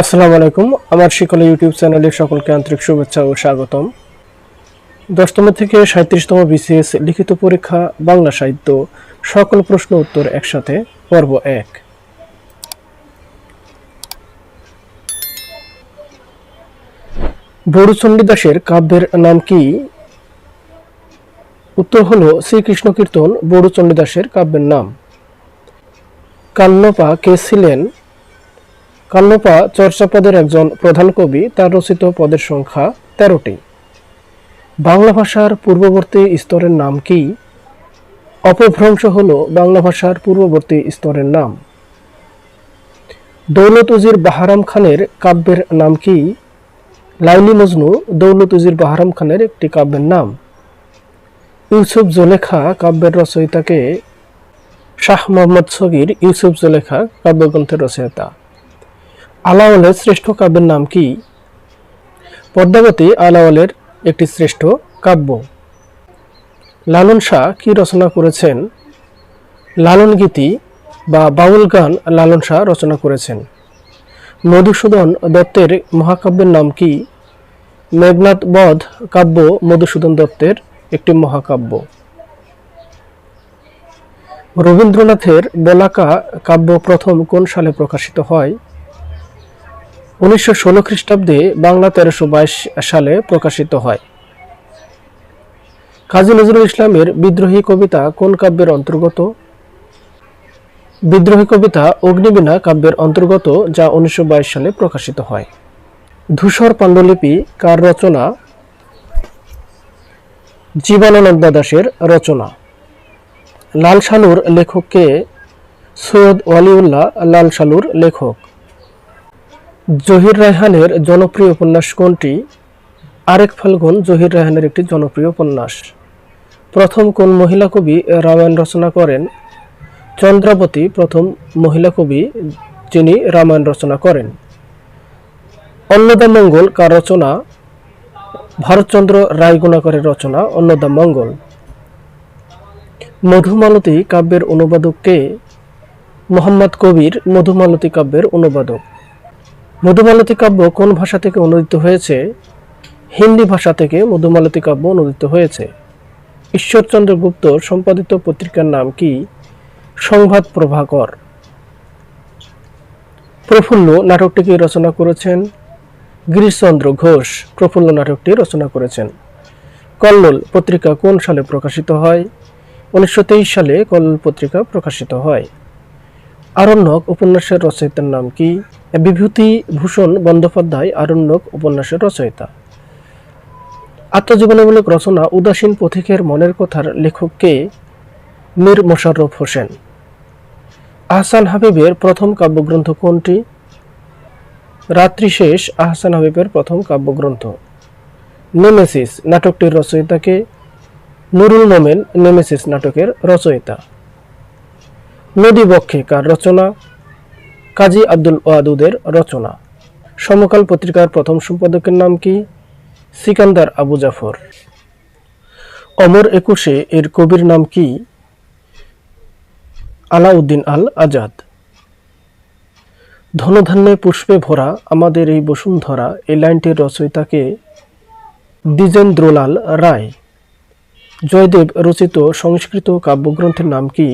আসসালামু আলাইকুম। আমার শিকলে ইউটিউব চ্যানেলে সকলকে আন্তরিক শুভেচ্ছা ও স্বাগতম। দশতম থেকে সাঁত্রিশতম বিসিএস লিখিত পরীক্ষা, বাংলা সাহিত্য, সকল প্রশ্ন উত্তর একসাথে, পর্ব এক। বড়ু চণ্ডীদাসের কাব্যের নাম কি? উত্তর হলো শ্রীকৃষ্ণ কীর্তন বড়ু চণ্ডীদাসের কাব্যের নাম। কান্নপা কে ছিলেন? কান্নপা চর্যাপদের একজন প্রধান কবি, তার রচিত পদের সংখ্যা তেরোটি। বাংলা ভাষার পূর্ববর্তী স্তরের নাম কি? অপভ্রংশ হল বাংলা ভাষার পূর্ববর্তী স্তরের নাম। দৌলত উজির বাহারাম খানের কাব্যের নাম কি? লাইলি মজনু, দৌলত উজির বাহারাম খানের একটি কাব্যের নাম। ইউসুফ জোলেখা কাব্যের রচয়িতাকে শাহ মোহাম্মদ সগির ইউসুফ জোলেখা কাব্যগ্রন্থের রচয়িতা। আলাওয়ালের শ্রেষ্ঠ কাব্যের নাম কি? পদ্মাবতী আলাওয়ালের একটি শ্রেষ্ঠ কাব্য। লালন শাহ কি রচনা করেছেন? লালন গীতি বা বাউল গান লালন শাহ রচনা করেছেন। মধুসূদন দত্তের মহাকাব্যের নাম কি? মেঘনাথ বধ কাব্য মধুসূদন দত্তের একটি মহাকাব্য। রবীন্দ্রনাথের বেলাকা কাব্য প্রথম কোন সালে প্রকাশিত হয়? উনিশশো ষোলো খ্রিস্টাব্দে বাংলা তেরোশো বাইশ সালে প্রকাশিত হয়। কাজী নজরুল ইসলামের বিদ্রোহী কবিতা কোন কাব্যের অন্তর্গত? বিদ্রোহী কবিতা অগ্নিবীণা কাব্যের অন্তর্গত, যা উনিশশো বাইশ সালে প্রকাশিত হয়। ধূসর পাণ্ডুলিপি কার রচনা? জীবনানন্দ দাসের রচনা। লাল সালুর লেখককে সৈয়দ ওয়ালিউল্লাহ লাল সালুর লেখক। জহির রায়হানের জনপ্রিয় উপন্যাস কোনটি? আরেক ফাল্গুন, জহির রায়হানের একটি জনপ্রিয় উপন্যাস। প্রথম কোন মহিলা কবি রামায়ণ রচনা করেন? চন্দ্রাবতী, প্রথম মহিলা কবি যিনি রামায়ণ রচনা করেন। অন্নদা মঙ্গল কার রচনা? ভারতচন্দ্র রায় গুণাকরের রচনা, অন্নদা মঙ্গল। মধুমালতী কাব্যের অনুবাদক কে? মোহাম্মদ কবির মধুমালতী কাব্যের অনুবাদক। মধুমালতী কাব্য কোন ভাষা থেকে অনুদিত হয়েছে? হিন্দি ভাষা থেকে মধুমালতী কাব্য অনুদিত হয়েছে। ঈশ্বরচন্দ্র গুপ্ত সম্পাদিত পত্রিকার নাম কি? সংবাদ প্রভাকর। প্রফুল্ল নাটকটিকে রচনা করেছেন গিরিশচন্দ্র ঘোষ। প্রফুল্ল নাটকটি রচনা করেছেন। কল্লোল পত্রিকা কোন সালে প্রকাশিত হয়? উনিশশো তেইশ সালে কল্লোল পত্রিকা প্রকাশিত হয়। আরণ্যক উপন্যাসের রচয়িতার নাম কি? বিভূতি ভূষণ বন্দ্যোপাধ্যায়, আরণ্যক উপন্যাসের রচয়িতা। আত্মজীবনীমূলক রচনা উদাসীন পথিকের মনের কথার লেখককে মীর মোশাররফ হোসেন। আহসান হাবিবের প্রথম কাব্যগ্রন্থ কোনটি? রাত্রি শেষ, আহসান হাবিবের প্রথম কাব্যগ্রন্থ। নেমেসিস নাটকটির রচয়িতাকে নুরুল মোমেন নেমেসিস নাটকের রচয়িতা। নদী বক্ষে কার রচনা? কাজী আব্দুল ওয়াদুদের রচনা। সমকাল পত্রিকার প্রথম সম্পাদকের নাম কি? সিকান্দার আবু জাফর। অমর একুশে এর কবির নাম কি? আলাউদ্দিন আল আজাদ। ধনধান্যে পুষ্পে ভরা আমাদের এই বসুন্ধরা এই লাইনটির রচয়িতাকে দ্বিজেন্দ্রলাল রায়। জয়দেব রচিত সংস্কৃত কাব্যগ্রন্থের নাম কি?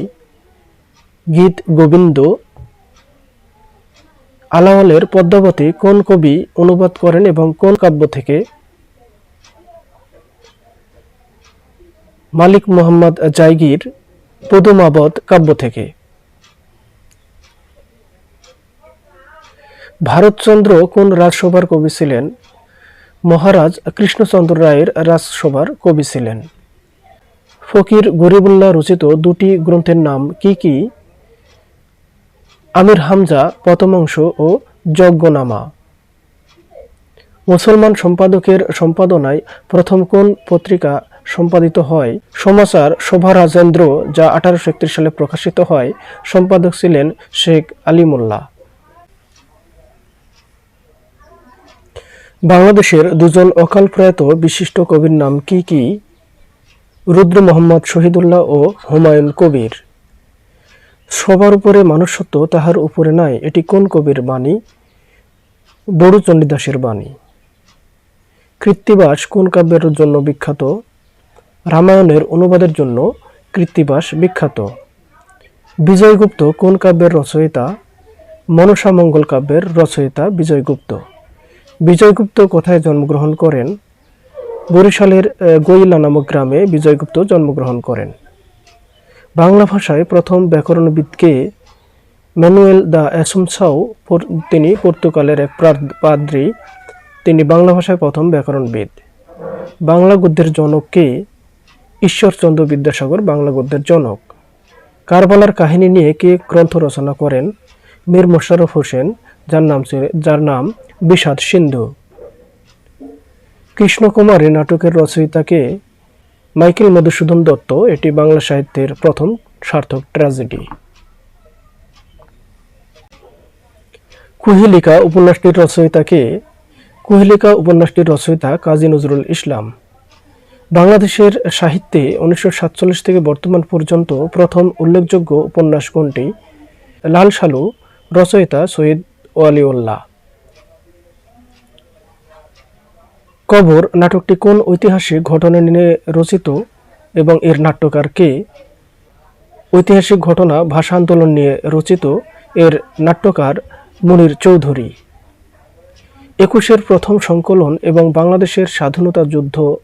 গীত গোবিন্দ আলাওয়ালের পদ্মাবতী কোন কবি অনুবাদ করেন এবং কোন কাব্য থেকে? মালিক মোহাম্মদ জায়গির পদুমাবত কাব্য থেকে। ভারতচন্দ্র কোন রাজসভার কবি ছিলেন? মহারাজ কৃষ্ণচন্দ্র রায়ের রাজসভার কবি ছিলেন। ফকির গরিবুল্লাহ রচিত দুটি গ্রন্থের নাম কি কি? আমির হামজা, প্রথমাংশ ও যজ্ঞনামা। মুসলমান সম্পাদকের সম্পাদনায় প্রথম কোন পত্রিকা সম্পাদিত হয়? সমাচার শোভা রাজেন্দ্র, যা আঠারোশো একত্রিশ সালে প্রকাশিত হয়, সম্পাদক ছিলেন শেখ আলিমুল্লাহ। বাংলাদেশের দুজন অকাল প্রয়াত বিশিষ্ট কবির নাম কি কি? রুদ্র মোহাম্মদ শহীদুল্লাহ ও হুমায়ুন কবির। সবার উপরে মানুষত্ব তাহার উপরে নাই। এটি কোন কবির বাণী? বড়ু চণ্ডীদাসের বাণী। কৃত্তিবাস কোন কাব্যের জন্য বিখ্যাত? রামায়ণের অনুবাদের জন্য কৃত্তিবাস বিখ্যাত। বিজয়গুপ্ত কোন কাব্যের রচয়িতা? মনসা মঙ্গল কাব্যের রচয়িতা বিজয়গুপ্ত। বিজয়গুপ্ত কোথায় জন্মগ্রহণ করেন? বরিশালের গৈলা নামক গ্রামে বিজয়গুপ্ত জন্মগ্রহণ করেন। বাংলা ভাষায় প্রথম ব্যাকরণবিদকে ম্যানুয়েল দ্য অ্যাসুমসাও তিনি পর্তুগালের এক পাদ্রী। তিনি বাংলা ভাষায় প্রথম ব্যাকরণবিদ। বাংলা গদ্যের জনক কে? ঈশ্বরচন্দ্র বিদ্যাসাগর, বাংলা গদ্যের জনক। কারবালার কাহিনী নিয়ে কে গ্রন্থ রচনা করেন? মীর মোশাররফ হোসেন, যার নাম ছিল- যার নাম বিষাদ সিন্ধু। কৃষ্ণকুমারী নাটকের রচয়িতাকে মাইকেল মধুসূদন দত্ত, এটি বাংলা সাহিত্যের প্রথম সার্থক ট্র্যাজেডি। কুহিলিকা উপন্যাসটির রচয়িতাকে, কুহিলিকা উপন্যাসটির রচয়িতা কাজী নজরুল ইসলাম। বাংলাদেশের সাহিত্যে উনিশশো সাতচল্লিশ থেকে বর্তমান পর্যন্ত প্রথম উল্লেখযোগ্য উপন্যাস কোনটি? লাল সালু রচয়িতা সৈয়দ ওয়ালিউল্লাহ। কবর নাটকটি কোন ঐতিহাসিক ঘটনা নিয়ে রচিত এবং এর নাট্যকার কে? ঐতিহাসিক ঘটনা, ভাষা আন্দোলন নিয়ে রচিত এর নাট্যকার মনির চৌধুরী। একুশের প্রথম সংকলন এবং বাংলাদেশের স্বাধীনতা যুদ্ধ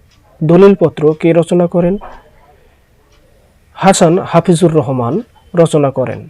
দলিলপত্র কে রচনা করেন? হাসান হাফিজুর রহমান রচনা করেন।